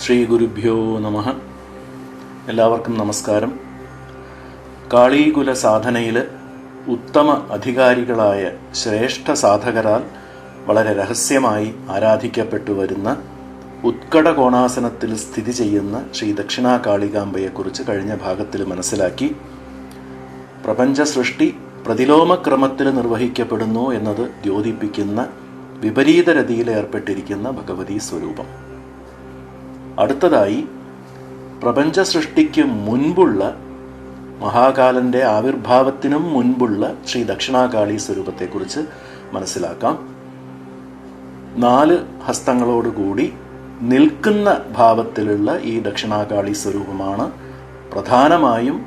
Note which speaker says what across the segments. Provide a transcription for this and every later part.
Speaker 1: ശ്രീ ഗുരുഭ്യോ നമ. എല്ലാവർക്കും നമസ്കാരം. കാളീകുല സാധനയിൽ ഉത്തമ അധികാരികളായ ശ്രേഷ്ഠ സാധകരാൽ വളരെ രഹസ്യമായി ആരാധിക്കപ്പെട്ടു വരുന്ന ഉത്കട കോണാസനത്തിൽ സ്ഥിതി ചെയ്യുന്ന ശ്രീ ദക്ഷിണാ കാളികാംബയെക്കുറിച്ച് കഴിഞ്ഞ ഭാഗത്തിൽ മനസ്സിലാക്കി. പ്രപഞ്ച സൃഷ്ടി പ്രതിലോമക്രമത്തിൽ നിർവഹിക്കപ്പെടുന്നു എന്നത് ദ്യോതിപ്പിക്കുന്ന വിപരീത രതിയിൽ ഏർപ്പെട്ടിരിക്കുന്ന ഭഗവതി സ്വരൂപം. അടുത്തതായി പ്രപഞ്ച സൃഷ്ടിക്ക് മുൻപുള്ള മഹാകാലന്റെ ആവിർഭാവത്തിനും മുൻപുള്ള ശ്രീ ദക്ഷിണാകാളി സ്വരൂപത്തെക്കുറിച്ച് മനസ്സിലാക്കാം. നാല് ഹസ്തങ്ങളോടുകൂടി നിൽക്കുന്ന ഭാവത്തിലുള്ള ഈ ദക്ഷിണാകാളി സ്വരൂപമാണ്. പ്രധാനമായും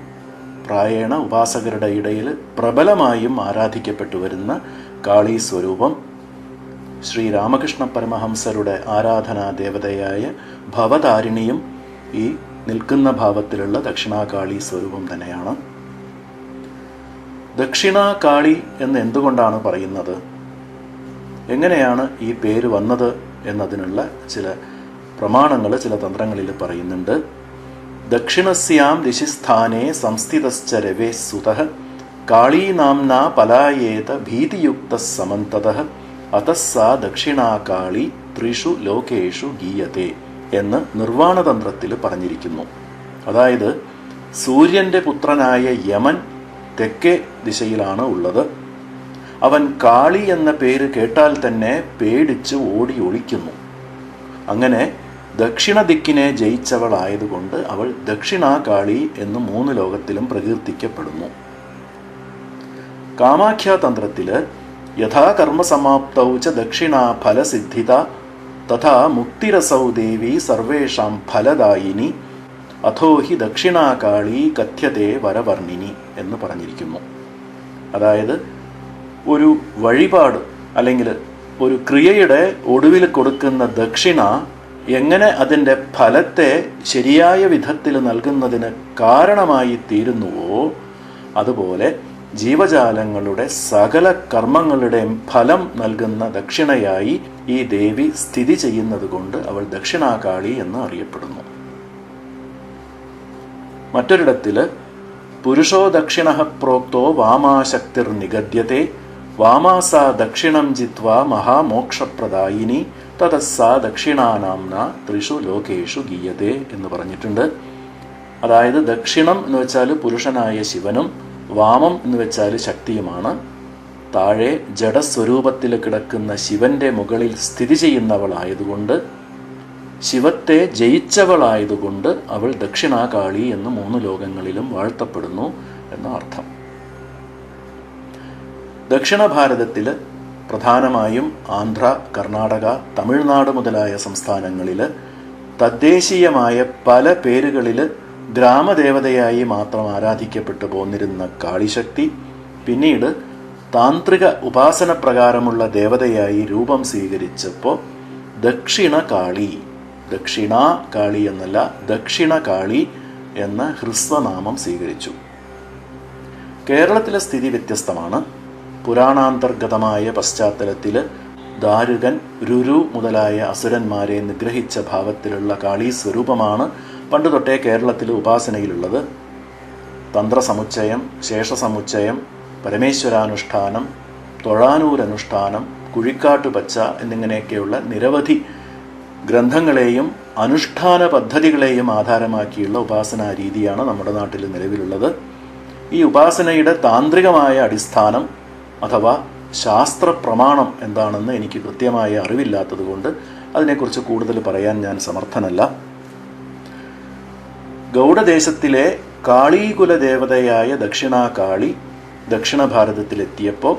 Speaker 1: പ്രായേണ ഉപാസകരുടെ ഇടയിൽ പ്രബലമായും ആരാധിക്കപ്പെട്ടു വരുന്ന കാളി സ്വരൂപം. ശ്രീ രാമകൃഷ്ണ പരമഹംസരുടെ ആരാധനാ ദേവതയായ ഭവതാരിണിയും ഈ നിൽക്കുന്ന ഭാവത്തിലുള്ള ദക്ഷിണാകാളി സ്വരൂപം തന്നെയാണ്. ദക്ഷിണാകാളി എന്ന് എന്തുകൊണ്ടാണ് പറയുന്നത്? എങ്ങനെയാണ് ഈ പേര് വന്നത് എന്നതിനുള്ള ചില പ്രമാണങ്ങൾ ചില തന്ത്രങ്ങളിൽ പറയുന്നുണ്ട്. ദക്ഷിണസ്യാം ദിശിസ്ഥാനേ സംസ്ഥിതശ്ച രവേ സുത കാളീനാംന പലായേത ഭീതിയുക്ത സമന്തത അതസ്സാ ദക്ഷിണാകാളി ത്രിഷു ലോകേഷു ഗീയത്തെ എന്ന് നിർവാണതന്ത്രത്തിൽ പറഞ്ഞിരിക്കുന്നു. അതായത് സൂര്യന്റെ പുത്രനായ യമൻ തെക്കേ ദിശയിലാണ് ഉള്ളത്. അവൻ കാളി എന്ന പേര് കേട്ടാൽ തന്നെ പേടിച്ച് ഓടി ഒളിക്കുന്നു. അങ്ങനെ ദക്ഷിണ ദിക്കിനെ ജയിച്ചവളായതുകൊണ്ട് അവൾ ദക്ഷിണാകാളി എന്ന് മൂന്ന് ലോകത്തിലും പ്രകീർത്തിക്കപ്പെടുന്നു. കാമാഖ്യാതന്ത്രത്തിൽ യഥാ കർമ്മസമാപ്തൗ ച ദക്ഷിണാ ഫലസിദ്ധിത തഥാ മുക്തിരസൗ ദേവി സർവേഷാം ഫലദായിനി അഥോ ഹി ദക്ഷിണാകാളി കഥ്യത്തെ വരവർണിനി എന്ന് പറഞ്ഞിരിക്കുന്നു. അതായത് ഒരു വഴിപാട് അല്ലെങ്കിൽ ഒരു ക്രിയയുടെ ഒടുവിൽ കൊടുക്കുന്ന ദക്ഷിണ എങ്ങനെ അതിന്റെ ഫലത്തെ ശരിയായ വിധത്തിൽ നൽകുന്നതിന് കാരണമായി തീരുന്നുവോ അതുപോലെ ജീവജാലങ്ങളുടെ സകല കർമ്മങ്ങളുടെയും ഫലം നൽകുന്ന ദക്ഷിണയായി ഈ ദേവി സ്ഥിതി ചെയ്യുന്നത് കൊണ്ട് അവൾ ദക്ഷിണാകാളി എന്ന് അറിയപ്പെടുന്നു. മറ്റൊരിടത്തിൽ പുരുഷോ ദക്ഷിണ പ്രോക്തോ വാമാശക്തിർ നിഗദ്യത്തെ വാമാസ ദക്ഷിണം ജിത്വ മഹാമോക്ഷപ്രദായിനി തതസ്സാ ദക്ഷിണാനാംന ത്രിഷു ലോകേഷു ഗീയതേ എന്ന് പറഞ്ഞിട്ടുണ്ട്. അതായത് ദക്ഷിണം എന്ന് വെച്ചാൽ പുരുഷനായ ശിവനും വാമം എന്ന് വെച്ചാൽ ശക്തിയുമാണ്. താഴെ ജഡസ്വരൂപത്തിൽ കിടക്കുന്ന ശിവന്റെ മുകളിൽ സ്ഥിതി ചെയ്യുന്നവളായതുകൊണ്ട് ശിവത്തെ ജയിച്ചവളായതുകൊണ്ട് അവൾ ദക്ഷിണാകാളി എന്ന് മൂന്ന് ലോകങ്ങളിലും വാഴ്ത്തപ്പെടുന്നു എന്ന അർത്ഥം ദക്ഷിണ ഭാരതത്തിൽ പ്രധാനമായും ആന്ധ്ര കർണാടക തമിഴ്നാട് മുതലായ സംസ്ഥാനങ്ങളിൽ തദ്ദേശീയമായ പല പേരുകളിൽ ഗ്രാമദേവതയായി മാത്രം ആരാധിക്കപ്പെട്ടു പോന്നിരുന്ന കാളിശക്തി പിന്നീട് താന്ത്രിക ഉപാസന പ്രകാരമുള്ള ദേവതയായി രൂപം സ്വീകരിച്ചപ്പോൾ ദക്ഷിണ കാളി ദക്ഷിണ കാളി എന്നല്ല ദക്ഷിണ കാളി എന്ന ഹ്രസ്വനാമം സ്വീകരിച്ചു. കേരളത്തിലെ സ്ഥിതി വ്യത്യസ്തമാണ്. പുരാണാന്തർഗതമായ പശ്ചാത്തലത്തിൽ ദാരുകൻ രുരു മുതലായ അസുരന്മാരെ നിഗ്രഹിച്ച ഭാവത്തിലുള്ള കാളി സ്വരൂപമാണ് പണ്ട് തൊട്ടേ കേരളത്തിൽ ഉപാസനയിലുള്ളത് തന്ത്രസമുച്ചയം ശേഷസമുച്ചയം പരമേശ്വരാനുഷ്ഠാനം തൊഴാനൂരനുഷ്ഠാനം കുഴിക്കാട്ടുപച്ച എന്നിങ്ങനെയൊക്കെയുള്ള നിരവധി ഗ്രന്ഥങ്ങളെയും അനുഷ്ഠാന പദ്ധതികളെയും ആധാരമാക്കിയുള്ള ഉപാസനാ രീതിയാണ് നമ്മുടെ നാട്ടിൽ നിലവിലുള്ളത്. ഈ ഉപാസനയുടെ താന്ത്രികമായ അടിസ്ഥാനം അഥവാ ശാസ്ത്ര പ്രമാണം എന്താണെന്ന് എനിക്ക് കൃത്യമായ അറിവില്ലാത്തതുകൊണ്ട് അതിനെക്കുറിച്ച് കൂടുതൽ പറയാൻ ഞാൻ സമർത്ഥനല്ല. ഗൗഡദേശത്തിലെ കാളീകുല ദേവതയായ ദക്ഷിണാകാളി ദക്ഷിണ ഭാരതത്തിലെത്തിയപ്പോൾ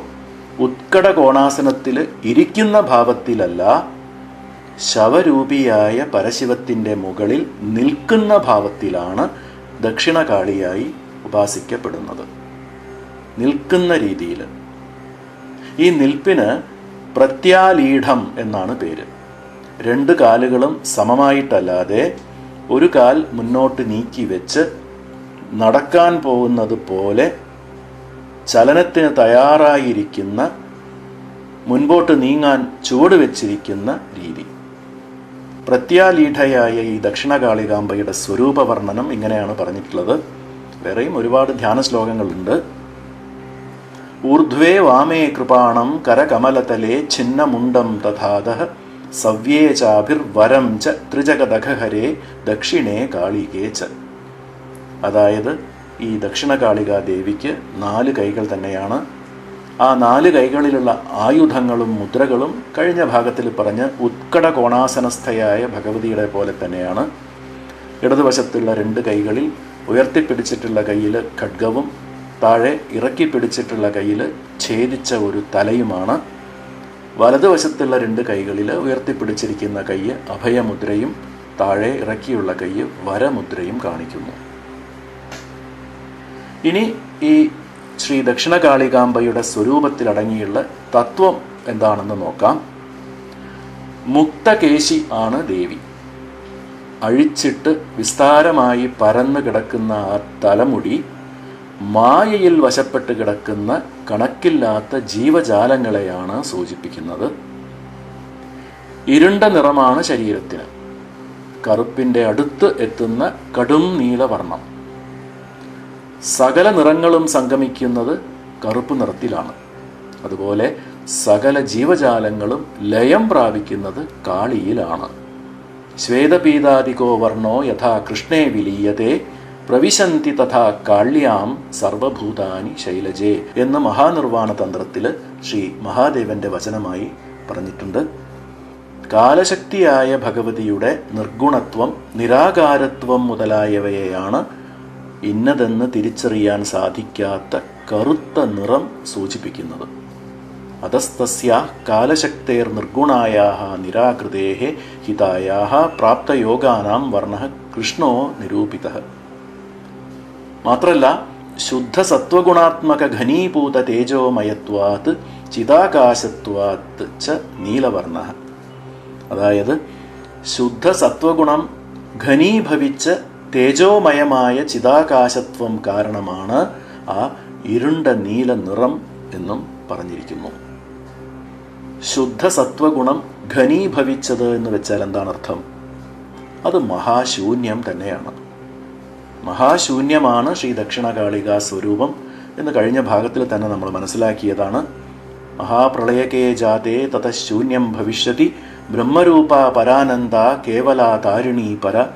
Speaker 1: ഉത്കട കോണാസനത്തിൽ ഇരിക്കുന്ന ഭാവത്തിലല്ല ശവരൂപിയായ പരശിവത്തിന്റെ മുകളിൽ നിൽക്കുന്ന ഭാവത്തിലാണ് ദക്ഷിണകാളിയായി ഉപാസിക്കപ്പെടുന്നത്. നിൽക്കുന്ന രീതിയിൽ. ഈ നിൽപ്പിന് പ്രത്യാലീഢം എന്നാണ് പേര്. രണ്ട് കാലുകളും സമമായിട്ടല്ലാതെ ഒരു കാൽ മുന്നോട്ട് നീക്കി വെച്ച് നടക്കാൻ പോകുന്നത് പോലെ ചലനത്തിന് തയ്യാറായിരിക്കുന്ന മുൻപോട്ട് നീങ്ങാൻ ചുവട് വെച്ചിരിക്കുന്ന രീതി. പ്രത്യാലീഢയായ ഈ ദക്ഷിണകാളികാംബയുടെ സ്വരൂപ വർണനം ഇങ്ങനെയാണ് പറഞ്ഞിട്ടുള്ളത്. വേറെയും ഒരുപാട് ധ്യാന ശ്ലോകങ്ങളുണ്ട്. ഊർധ്വേ വാമേ കൃപാണം കരകമലതലേ ഛിന്നമുണ്ടം തഥാത സവ്യേ ചാഭിർവരം ച ത്രിജഗദഹരേ ദക്ഷിണേ കാളികേ ച. അതായത് ഈ ദക്ഷിണകാളികാ ദേവിക്ക് നാല് കൈകൾ തന്നെയാണ്. ആ നാല് കൈകളിലുള്ള ആയുധങ്ങളും മുദ്രകളും കഴിഞ്ഞ ഭാഗത്തിൽ പറഞ്ഞ് ഉത്കട കോണാസനസ്ഥയായ ഭഗവതിയുടെ പോലെ തന്നെയാണ്. ഇടതുവശത്തുള്ള രണ്ട് കൈകളിൽ ഉയർത്തിപ്പിടിച്ചിട്ടുള്ള കയ്യിൽ ഖഡ്ഗവും താഴെ ഇറക്കി പിടിച്ചിട്ടുള്ള കയ്യിൽ ഛേദിച്ച ഒരു തലയുമാണ്. വലതുവശത്തുള്ള രണ്ട് കൈകളിൽ ഉയർത്തിപ്പിടിച്ചിരിക്കുന്ന കൈ അഭയമുദ്രയും താഴെ ഇറക്കിയുള്ള കൈ വരമുദ്രയും കാണിക്കുന്നു. ഇനി ഈ ശ്രീ ദക്ഷിണകാളികാംബയുടെ സ്വരൂപത്തിലടങ്ങിയുള്ള തത്വം എന്താണെന്ന് നോക്കാം. മുക്തകേശി ആണ് ദേവി. അഴിച്ചിട്ട് വിസ്താരമായി പരന്നു കിടക്കുന്ന ആ തലമുടി മായയിൽ വശപ്പെട്ട് കിടക്കുന്ന കണക്കില്ലാത്ത ജീവജാലങ്ങളെയാണ് സൂചിപ്പിക്കുന്നത്. ഇരുണ്ട നിറമാണ് ശരീരത്തിന്. കറുപ്പിന്റെ അടുത്ത് എത്തുന്ന കടും നീലവർണം. സകല നിറങ്ങളും സംഗമിക്കുന്നത് കറുപ്പ് നിറത്തിലാണ്. അതുപോലെ സകല ജീവജാലങ്ങളും ലയം പ്രാപിക്കുന്നത് കാളിയിലാണ്. ശ്വേതപീതാദികോ വർണോ യഥാ കൃഷ്ണേ വിലീയതേ പ്രവിശന്തി തഥാ കാള്യാം സർവഭൂതാനി ശൈലജേ എന്ന മഹാനിർവാണ തന്ത്രത്തിൽ ശ്രീ മഹാദേവന്റെ വചനമായി പറഞ്ഞിട്ടുണ്ട്. കാലശക്തിയായ ഭഗവതിയുടെ നിർഗുണത്വം നിരാകാരത്വം മുതലായവയെയാണ് ഇന്നതെന്ന് തിരിച്ചറിയാൻ സാധിക്കാത്ത കറുത്ത നിറം സൂചിപ്പിക്കുന്നത്. അതസ്തസ്യ കാലശക്തേർ നിർഗുണായാ നിരാകൃതേ ഹിതായാ പ്രാപ്തയോഗാനാം വർണ കൃഷ്ണോ നിരൂപിത. മാത്രല്ല ശുദ്ധ സത്വഗുണാത്മക ഘനീഭൂത തേജോമയത്വാത് ചിതാകാശത്വാത് ച നീലവർണ. അതായത് ശുദ്ധ സത്വഗുണം ഘനീഭവിച്ച് തേജോമയമായ ചിതാകാശത്വം കാരണമാണ് ആ ഇരുണ്ട നീല നിറം എന്നും പറഞ്ഞിരിക്കുന്നു. ശുദ്ധ സത്വഗുണം ഘനീഭവിച്ചത് എന്ന് വെച്ചാൽ എന്താണ് അർത്ഥം? അത് മഹാശൂന്യം തന്നെയാണ്. മഹാശൂന്യമാണ് ശ്രീ ദക്ഷിണകാളിക സ്വരൂപം എന്ന് കഴിഞ്ഞ ഭാഗത്തിൽ തന്നെ നമ്മൾ മനസ്സിലാക്കിയതാണ്. മഹാപ്രളയകേ ജാതേ തതശൂന്യം ഭവിഷ്യതി ബ്രഹ്മരൂപ പരാനന്ദ കേവല താരിണീ പര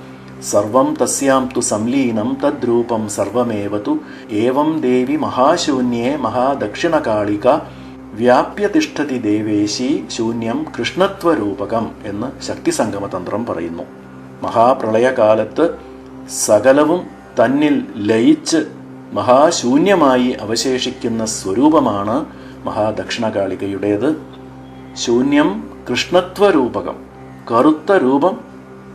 Speaker 1: സർവം തസ്യാം തു സംലീനം തദ്രൂപം സർവമേവതു ഏവം ദേവി മഹാശൂന്യേ മഹാദക്ഷിണകാളിക വ്യാപ്യതിഷ്ഠതി ദേവേശി ശൂന്യം കൃഷ്ണത്വരൂപകം എന്ന് ശക്തിസംഗമതന്ത്രം പറയുന്നു. മഹാപ്രളയകാലത്ത് സകലവും തന്നിൽ ലയിച്ച് മഹാശൂന്യമായി അവശേഷിക്കുന്ന സ്വരൂപമാണ് മഹാദക്ഷിണകാളികയുടേത്. ശൂന്യം കൃഷ്ണത്വരൂപകം കറുത്ത രൂപം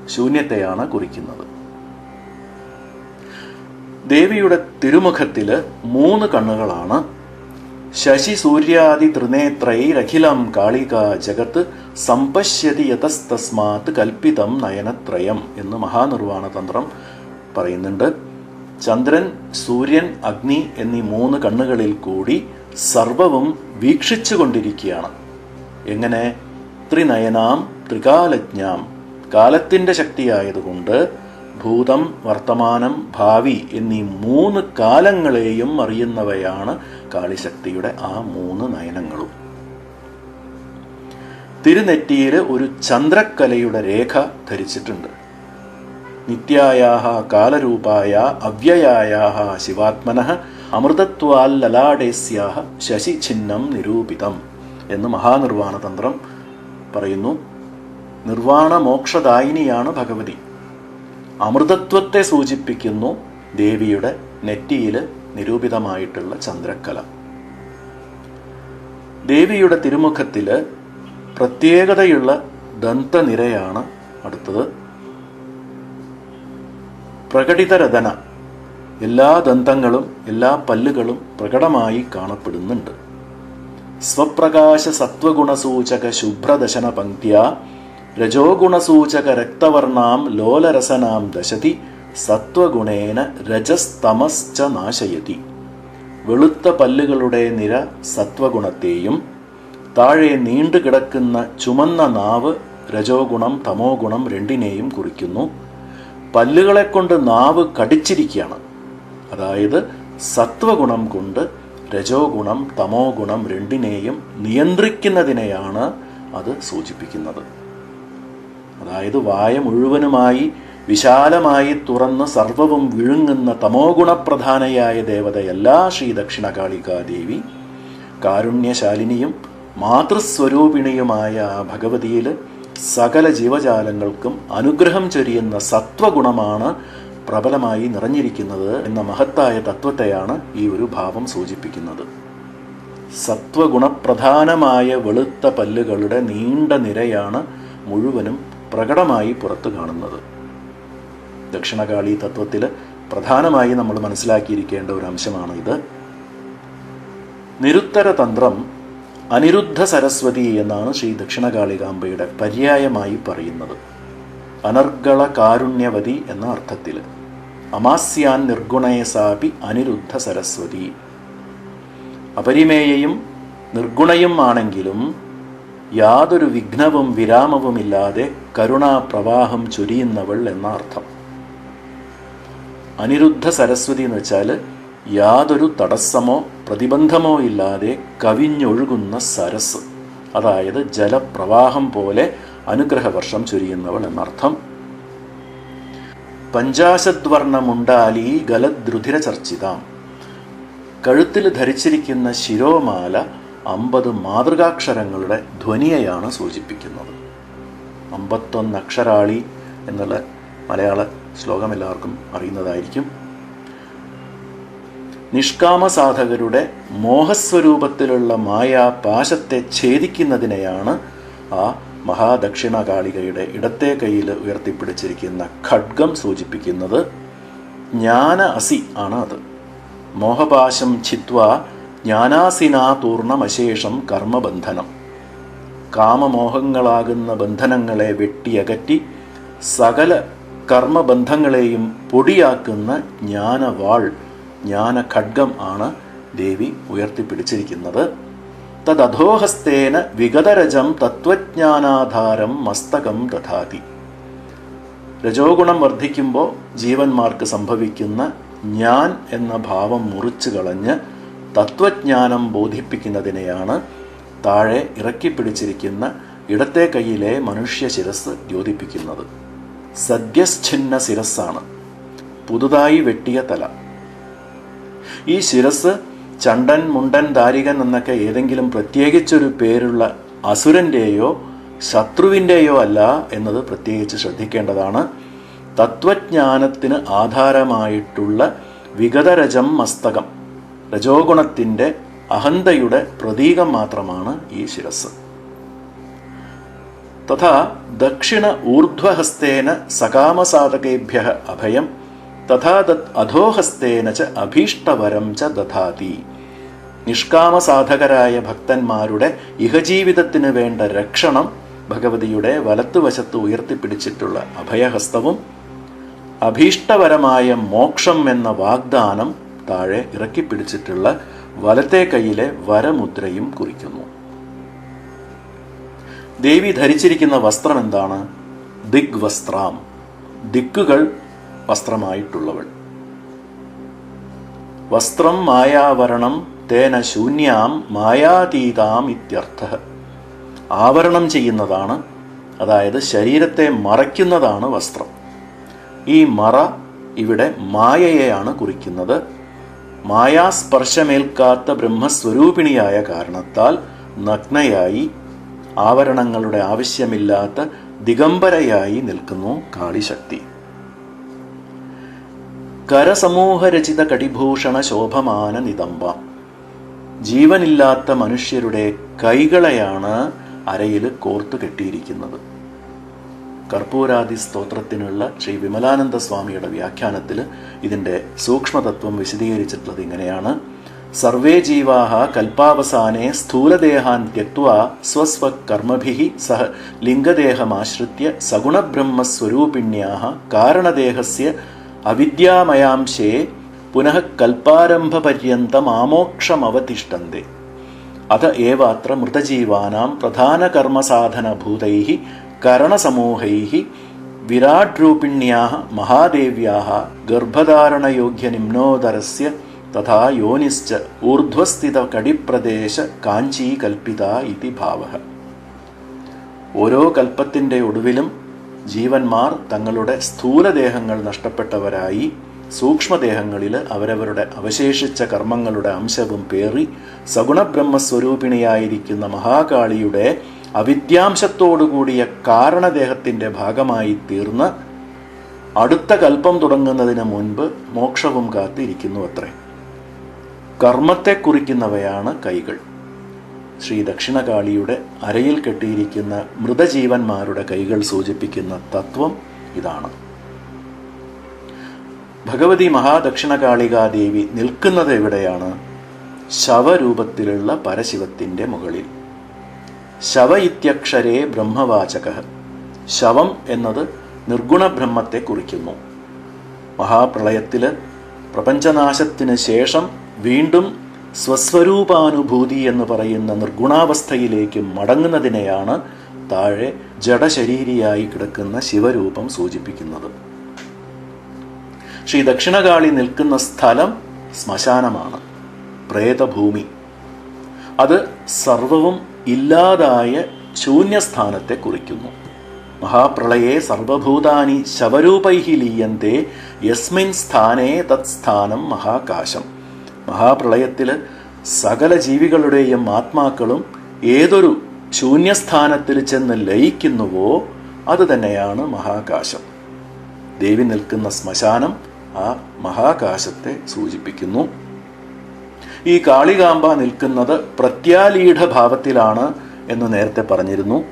Speaker 1: ശൂന്യത്തെയാണ് കുറിക്കുന്നത്. ദേവിയുടെ തിരുമുഖത്തിൽ മൂന്ന് കണ്ണുകളാണ്. ശശി സൂര്യാദി ത്രിനേത്രൈരഖിലം കാളിക ജഗത്ത് സമ്പശ്യതി യതസ്തസ്മാത് കൽപ്പിതം നയനത്രയം എന്ന് മഹാനിർവാണ തന്ത്രം പറയുന്നുണ്ട്. ചന്ദ്രൻ സൂര്യൻ അഗ്നി എന്നീ മൂന്ന് കണ്ണുകളിൽ കൂടി സർവവും വീക്ഷിച്ചു കൊണ്ടിരിക്കുകയാണ് എങ്ങനെ? ത്രിനയനാം ത്രികാലജ്ഞാം കാലത്തിന്റെ ശക്തിയായതുകൊണ്ട് ഭൂതം വർത്തമാനം ഭാവി എന്നീ മൂന്ന് കാലങ്ങളെയും അറിയുന്നവയാണ് കാളിശക്തിയുടെ ആ മൂന്ന് നയനങ്ങളും. തിരുനെറ്റിയിൽ ഒരു ചന്ദ്രക്കലയുടെ രേഖ ധരിച്ചിട്ടുണ്ട്. നിത്യായാഹ കാലരൂപായ അവ്യയായാഹ ശിവാത്മന അമൃതത്വാൽ ലലാടേസ്യാഹ ശശി ഛിന്നം നിരൂപിതം എന്ന് മഹാനിർവാണ തന്ത്രം പറയുന്നു. നിർവാണ മോക്ഷദായിനിയാണ് ഭഗവതി. അമൃതത്വത്തെ സൂചിപ്പിക്കുന്നു ദേവിയുടെ നെറ്റിയിൽ നിരൂപിതമായിട്ടുള്ള ചന്ദ്രക്കല. ദേവിയുടെ തിരുമുഖത്തിൽ പ്രത്യേകതയുള്ള ദന്തനിരയാണ് അടുത്തത്. പ്രകടിതരതന എല്ലാ ദന്തങ്ങളും എല്ലാ പല്ലുകളും പ്രകടമായി കാണപ്പെടുന്നുണ്ട്. സ്വപ്രകാശ സത്വഗുണസൂചക ശുഭ്രദശന പങ്ക്തിയ രജോഗുണസൂചക രക്തവർണാം ലോലരസനാം ദശതി സത്വഗുണേന രജസ്തമശ്ച നാശയതി. വെളുത്ത പല്ലുകളുടെ നിര സത്വഗുണത്തെയും താഴെ നീണ്ടുകിടക്കുന്ന ചുമന്ന നാവ് രജോഗുണം തമോഗുണം തമോ രണ്ടിനെയും കുറിക്കുന്നു. പല്ലുകളെ കൊണ്ട് നാവ് കടിച്ചിരിക്കുകയാണ്. അതായത് സത്വഗുണം കൊണ്ട് രജോ ഗുണം തമോ ഗുണം രണ്ടിനെയും നിയന്ത്രിക്കുന്നതിനെയാണ് അത് സൂചിപ്പിക്കുന്നത്. അതായത് വായ മുഴുവനുമായി വിശാലമായി തുറന്ന് സർവവും വിഴുങ്ങുന്ന തമോ ഗുണപ്രധാനയായ ദേവതയല്ല ശ്രീ ദക്ഷിണകാളികാദേവി കാരുണ്യശാലിനിയും മാതൃസ്വരൂപിണിയുമായ ഭഗവതിയിൽ സകല ജീവജാലങ്ങൾക്കും അനുഗ്രഹം ചൊരിയുന്ന സത്വഗുണമാണ് പ്രബലമായി നിറഞ്ഞിരിക്കുന്നത് എന്ന മഹത്തായ തത്വത്തെയാണ് ഈ ഒരു ഭാവം സൂചിപ്പിക്കുന്നത്. സത്വഗുണപ്രധാനമായ വെളുത്ത പല്ലുകളുടെ നീണ്ട നിരയാണ് മുഴുവനും പ്രകടമായി പുറത്തു കാണുന്നത്. ദക്ഷിണകാളി തത്വത്തിൽ പ്രധാനമായി നമ്മൾ മനസ്സിലാക്കിയിരിക്കേണ്ട ഒരു അംശമാണ് ഇത് നിരുത്തര തന്ത്രം അനിരുദ്ധ സരസ്വതി എന്നാണ് ശ്രീ ദക്ഷിണകാളികാംബയുടെ പര്യായമായി പറയുന്നത്. അനർഗള കാരുണ്യവതി എന്ന അർത്ഥത്തിൽ അമാസ്യാൻ നിർഗുണയസാപി അനിരുദ്ധ സരസ്വതി. അപരിമേയയും നിർഗുണയും ആണെങ്കിലും യാതൊരു വിഘ്നവും വിരാമവുമില്ലാതെ കരുണാപ്രവാഹം ചൊരിയുന്നവൾ എന്ന അർത്ഥം അനിരുദ്ധ സരസ്വതി എന്ന് വെച്ചാൽ യാതൊരു തടസ്സമോ പ്രതിബന്ധമോ ഇല്ലാതെ കവിഞ്ഞൊഴുകുന്ന സരസ്. അതായത് ജലപ്രവാഹം പോലെ അനുഗ്രഹവർഷം ചൊരിയുന്നവൾ എന്നർത്ഥം. പഞ്ചാശദ്വർണമുണ്ടാലി ഗലദ്രുധിര ചർച്ചിതാം കഴുത്തിൽ ധരിച്ചിരിക്കുന്ന ശിരോമാല അമ്പത് മാതൃകാക്ഷരങ്ങളുടെ ധ്വനിയെയാണ് സൂചിപ്പിക്കുന്നത്. അമ്പത്തൊന്ന് അക്ഷരാളി എന്നുള്ള മലയാള ശ്ലോകം എല്ലാവർക്കും അറിയുന്നതായിരിക്കും. നിഷ്കാമ സാധകരുടെ മോഹസ്വരൂപത്തിലുള്ള മായാ പാശത്തെ ഛേദിക്കുന്നതിനെയാണ് ആ മഹാദക്ഷിണകാളികയുടെ ഇടത്തെ കയ്യിൽ ഉയർത്തിപ്പിടിച്ചിരിക്കുന്ന ഖഡ്ഗം സൂചിപ്പിക്കുന്നത്. ജ്ഞാന അസി ആണ് അത്. മോഹപാശം ഛിത്വ ജ്ഞാനാസിനാതൂർണമശേഷം കർമ്മബന്ധനം. കാമമോഹങ്ങളാകുന്ന ബന്ധനങ്ങളെ വെട്ടിയകറ്റി സകല കർമ്മബന്ധങ്ങളെയും പൊടിയാക്കുന്ന ജ്ഞാനവാൾ ജ്ഞാനഖഡ്ഗം ആണ് ദേവി ഉയർത്തിപ്പിടിച്ചിരിക്കുന്നത്. തദധോഹസ്തേന വിഗതരജം തത്വജ്ഞാനാധാരം മസ്തകം ദധാതി. രജോഗുണം വർദ്ധിക്കുമ്പോൾ ജീവന്മാർക്ക് സംഭവിക്കുന്ന ഞാൻ എന്ന ഭാവം മുറിച്ചു കളഞ്ഞ് തത്വജ്ഞാനം ബോധിപ്പിക്കുന്നതിനെയാണ് താഴെ ഇറക്കിപ്പിടിച്ചിരിക്കുന്ന ഇടത്തെ കയ്യിലെ മനുഷ്യ ശിരസ് ദ്യോതിപ്പിക്കുന്നത്. സദ്യശ്ഛിന്ന ശിരസ്സാണ്. പുതുതായി വെട്ടിയ തല. ഈ ശിരസ് ചണ്ടൻ മുണ്ടൻ ദാരികൻ എന്നൊക്കെ ഏതെങ്കിലും പ്രത്യേകിച്ചൊരു പേരുള്ള അസുരന്റെയോ ശത്രുവിന്റെയോ അല്ല എന്നത് പ്രത്യേകിച്ച് ശ്രദ്ധിക്കേണ്ടതാണ്. തത്വജ്ഞാനത്തിന് ആധാരമായിട്ടുള്ള വിഗതരജം മസ്തകം രജോഗുണത്തിന്റെ അഹന്തയുടെ പ്രതീകം മാത്രമാണ് ഈ ശിരസ്. തഥാ ദക്ഷിണ ഊർധ്വഹസ്തേന സകാമസാധകേഭ്യ അഭയം തഥാ തത് അധോഹസ്തേന ച അഭീഷ്ടവരം ച ദധാതി നിഷ്കാമസാധകരായ ഭക്തന്മാരുടെ ഇഹജീവിതത്തിന് വേണ്ട രക്ഷണം ഭഗവതിയുടെ വലത്തുവശത്ത് ഉയർത്തിപ്പിടിച്ചിട്ടുള്ള അഭയഹസ്തവും അഭീഷ്ടപരമായ മോക്ഷം എന്ന വാഗ്ദാനം താഴെ ഇറക്കിപ്പിടിച്ചിട്ടുള്ള വലത്തെ കൈയിലെ വരമുദ്രയും കുറിക്കുന്നു. ദേവി ധരിച്ചിരിക്കുന്ന വസ്ത്രം എന്താണ് ദിഗ് വസ്ത്രാം ദിക്കുകൾ വസ്ത്രമായിട്ടുള്ളവൾ. വസ്ത്രം മായാവരണം തേന ശൂന്യാം മായാതീതാം ഇത്യർത്ഥ. ആവരണം ചെയ്യുന്നതാണ് അതായത് ശരീരത്തെ മറയ്ക്കുന്നതാണ് വസ്ത്രം. ഈ മറ ഇവിടെ മായയെയാണ് കുറിക്കുന്നത്. മായാസ്പർശമേൽക്കാത്ത ബ്രഹ്മസ്വരൂപിണിയായ കാരണത്താൽ നഗ്നയായി ആവരണങ്ങളുടെ ആവശ്യമില്ലാത്ത ദിഗംബരയായി നിൽക്കുന്നു കാളിശക്തി. കരസമൂഹരചിത കടിഭൂഷണ ശോഭമാന നിതംബ ജീവനില്ലാത്ത മനുഷ്യരുടെ കൈകളെയാണ് അരയിൽ കോർത്തു കെട്ടിയിരിക്കുന്നത്. കർപ്പൂരാദി സ്തോത്രത്തിനുള്ള ശ്രീ വിമലാനന്ദ സ്വാമിയുടെ വ്യാഖ്യാനത്തിൽ ഇതിന്റെ സൂക്ഷ്മതത്വം വിശദീകരിച്ചിട്ടുള്ളത് ഇങ്ങനെയാണ്. സർവേ ജീവാഹ കൽപ്പാവസാനെ സ്ഥൂലദേഹാൻ ത്യക്വ സ്വസ്വ കർമ്മഭി സഹ ലിംഗദേഹമാശ്രിത്യ സഗുണബ്രഹ്മസ്വരൂപിണ്യാ കാരണദേഹസ്യ അവിദ്യാമയാംശേ പുനഃ കൽപ്പാരംഭപര്യന്തം ആമോക്ഷമവതിഷ്ഠന്തെ അത ഏവാത്ര മൃതജീവാനാം പ്രധാനകർമ്മസാധനഭൂതൈ കരണസമൂഹൈ വിരാട് രൂപിണ്യാ മഹാദേവ്യാ ഗർഭധാരണയോഗ്യനിമ്നോദരസ്യ തഥാ യോനിശ്ച ഊർധ്വസ്ഥിത കടിപ്രദേശ കാഞ്ചീകൽപ്പിത ഇതി ഭാവ. ഓരോ കൽപ്പത്തിന്റെ ഒടുവിലും ജീവന്മാർ തങ്ങളുടെ സ്ഥൂലദേഹങ്ങൾ നഷ്ടപ്പെട്ടവരായി സൂക്ഷ്മദേഹങ്ങളിൽ അവരവരുടെ അവശേഷിച്ച കർമ്മങ്ങളുടെ അംശവും പേറി സഗുണബ്രഹ്മസ്വരൂപിണിയായിരിക്കുന്ന മഹാകാളിയുടെ അവിദ്യാംശത്തോടുകൂടിയ കാരണദേഹത്തിന്റെ ഭാഗമായി തീർന്ന് അടുത്ത കൽപ്പം തുടങ്ങുന്നതിന് മുൻപ് മോക്ഷവും കാത്തിരിക്കുന്നു അത്രേ. കർമ്മത്തെ കുറിക്കുന്നവയാണ് കൈകൾ. ശ്രീ ദക്ഷിണകാളിയുടെ അരയിൽ കെട്ടിയിരിക്കുന്ന മൃതജീവന്മാരുടെ കൈകൾ സൂചിപ്പിക്കുന്ന തത്വം ഇതാണ്. ഭഗവതി മഹാദക്ഷിണകാളികാദേവി നിൽക്കുന്നത് എവിടെയാണ്? ശവരൂപത്തിലുള്ള പരശിവത്തിന്റെ മുകളിൽ. ശവ ഇത്യക്ഷരേ ബ്രഹ്മവാചക. ശവം എന്നത് നിർഗുണ ബ്രഹ്മത്തെ കുറിക്കുന്നു. മഹാപ്രളയത്തിൽ പ്രപഞ്ചനാശത്തിന് ശേഷം വീണ്ടും സ്വസ്വരൂപാനുഭൂതി എന്ന് പറയുന്ന നിർഗുണാവസ്ഥയിലേക്ക് മടങ്ങുന്നതിനെയാണ് താഴെ ജഡശരീരിയായി കിടക്കുന്ന ശിവരൂപം സൂചിപ്പിക്കുന്നത്. ശ്രീ ദക്ഷിണകാളി നിൽക്കുന്ന സ്ഥലം ശ്മശാനമാണ് പ്രേതഭൂമി. അത് സർവവും ഇല്ലാതായ ശൂന്യസ്ഥാനത്തെ കുറിക്കുന്നു. മഹാപ്രളയെ സർവഭൂതാനി ശവരൂപൈഹി ലീയന്തെ യസ്മിൻ സ്ഥാനേ തത് സ്ഥാനം മഹാകാശം. മഹാപ്രളയത്തിൽ സകല ജീവികളുടെയും ആത്മാക്കളും ഏതൊരു ശൂന്യസ്ഥാനത്തിൽ ചെന്ന് ലയിക്കുന്നുവോ അത് തന്നെയാണ് മഹാകാശം. ദേവി നിൽക്കുന്ന ശ്മശാനം ആ മഹാകാശത്തെ സൂചിപ്പിക്കുന്നു. ഈ കാളികാമ്പ നിൽക്കുന്നത് പ്രത്യാലീഢ ഭാവത്തിലാണ് എന്ന് നേരത്തെ പറഞ്ഞിരുന്നു.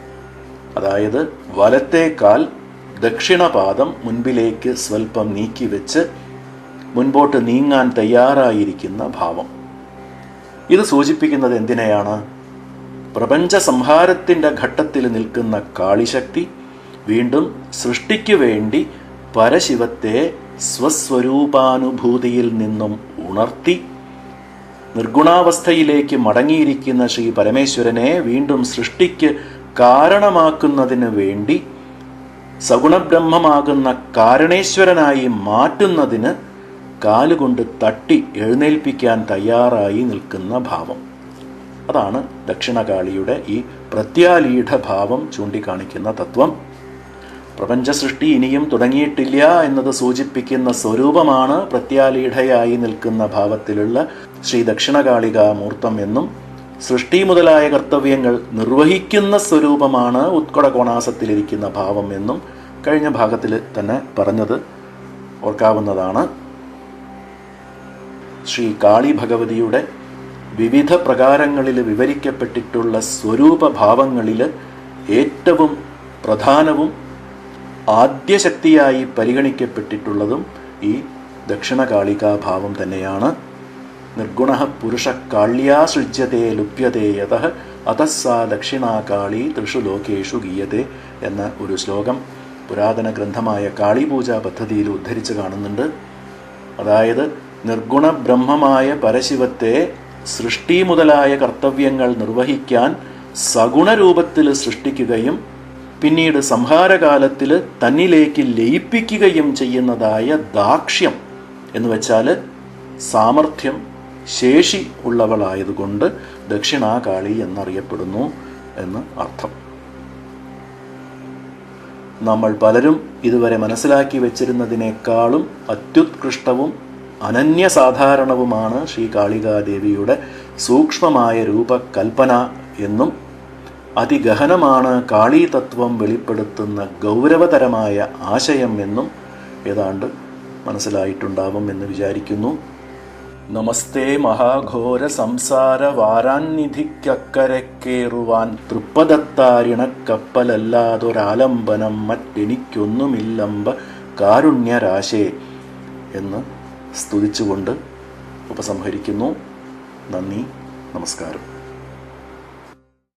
Speaker 1: അതായത് വലത്തേക്കാൽ ദക്ഷിണപാദം മുൻപിലേക്ക് സ്വൽപ്പം നീക്കി വെച്ച് മുൻപോട്ട് നീങ്ങാൻ തയ്യാറായിരിക്കുന്ന ഭാവം. ഇത് സൂചിപ്പിക്കുന്നത് എന്തിനെയാണ്? പ്രപഞ്ച സംഹാരത്തിന്റെ ഘട്ടത്തിൽ നിൽക്കുന്ന കാളിശക്തി വീണ്ടും സൃഷ്ടിക്കു വേണ്ടി പരശിവത്തെ സ്വസ്വരൂപാനുഭൂതിയിൽ നിന്നും ഉണർത്തി നിർഗുണാവസ്ഥയിലേക്ക് മടങ്ങിയിരിക്കുന്ന ശ്രീ പരമേശ്വരനെ വീണ്ടും സൃഷ്ടിക്ക് കാരണമാക്കുന്നതിന് വേണ്ടി സഗുണബ്രഹ്മമാകുന്ന കാരണേശ്വരനായി മാറ്റുന്നതിന് കാലുകൊണ്ട് തട്ടി എഴുന്നേൽപ്പിക്കാൻ തയ്യാറായി നിൽക്കുന്ന ഭാവം. അതാണ് ദക്ഷിണകാളിയുടെ ഈ പ്രത്യാലീഢ ഭാവം ചൂണ്ടിക്കാണിക്കുന്ന തത്വം. പ്രപഞ്ച സൃഷ്ടി ഇനിയും തുടങ്ങിയിട്ടില്ല എന്നത് സൂചിപ്പിക്കുന്ന സ്വരൂപമാണ് പ്രത്യാലീഢയായി നിൽക്കുന്ന ഭാവത്തിലുള്ള ശ്രീ ദക്ഷിണകാളിക മൂർത്തം എന്നും സൃഷ്ടി മുതലായ കർത്തവ്യങ്ങൾ നിർവഹിക്കുന്ന സ്വരൂപമാണ് ഉത്കട കോണാസത്തിലിരിക്കുന്ന ഭാവം എന്നും കഴിഞ്ഞ ഭാഗത്തിൽ തന്നെ പറഞ്ഞത് ഓർക്കാവുന്നതാണ്. ശ്രീ കാളി ഭഗവതിയുടെ വിവിധ പ്രകാരങ്ങളിൽ വിവരിക്കപ്പെട്ടിട്ടുള്ള സ്വരൂപഭാവങ്ങളിൽ ഏറ്റവും പ്രധാനവും ആദ്യശക്തിയായി പരിഗണിക്കപ്പെട്ടിട്ടുള്ളതും ഈ ദക്ഷിണകാളികാഭാവം തന്നെയാണ്. നിർഗുണ പുരുഷ കാള്യാ ലുപ്യത്തെ ലുപ്യതേ യത അതസ്സാ ദക്ഷിണാകാളി ത്രിഷു ലോകേഷു ഗീയത്തെ എന്ന ഒരു ശ്ലോകം പുരാതന ഗ്രന്ഥമായ കാളിപൂജ പദ്ധതിയിൽ ഉദ്ധരിച്ച് കാണുന്നുണ്ട്. അതായത് നിർഗുണ ബ്രഹ്മമായ പരശിവത്തെ സൃഷ്ടി മുതലായ കർത്തവ്യങ്ങൾ നിർവഹിക്കാൻ സഗുണരൂപത്തിൽ സൃഷ്ടിക്കുകയും പിന്നീട് സംഹാരകാലത്തിൽ തന്നിലേക്ക് ലയിപ്പിക്കുകയും ചെയ്യുന്നതായ ദാക്ഷ്യം എന്ന് വെച്ചാൽ സാമർഥ്യം ശേഷി ഉള്ളവളായതുകൊണ്ട് ദക്ഷിണാകാളി എന്നറിയപ്പെടുന്നു എന്ന് അർത്ഥം. നമ്മൾ പലരും ഇതുവരെ മനസ്സിലാക്കി വെച്ചിരുന്നതിനേക്കാളും അത്യുത്കൃഷ്ടവും അനന്യസാധാരണവുമാണ് ശ്രീ കാളികാദേവിയുടെ സൂക്ഷ്മമായ രൂപകൽപ്പന എന്നും അതിഗഹനമാണ് കാളീതത്വം വെളിപ്പെടുത്തുന്ന ഗൗരവതരമായ ആശയം എന്നും ഏതാണ്ട് മനസ്സിലായിട്ടുണ്ടാവും എന്ന് വിചാരിക്കുന്നു. നമസ്തേ മഹാഘോര സംസാര വാരാന്നിധിക്കക്കരക്കേറുവാൻ തൃപ്പദത്താരിണക്കപ്പലല്ലാതൊരാലംബനം മറ്റെനിക്കൊന്നുമില്ലമ്പ കാരുണ്യരാശേ എന്ന് സ്തുതിച്ചുകൊണ്ട് ഉപസംഹരിക്കുന്നു. നന്ദി നമസ്കാരം.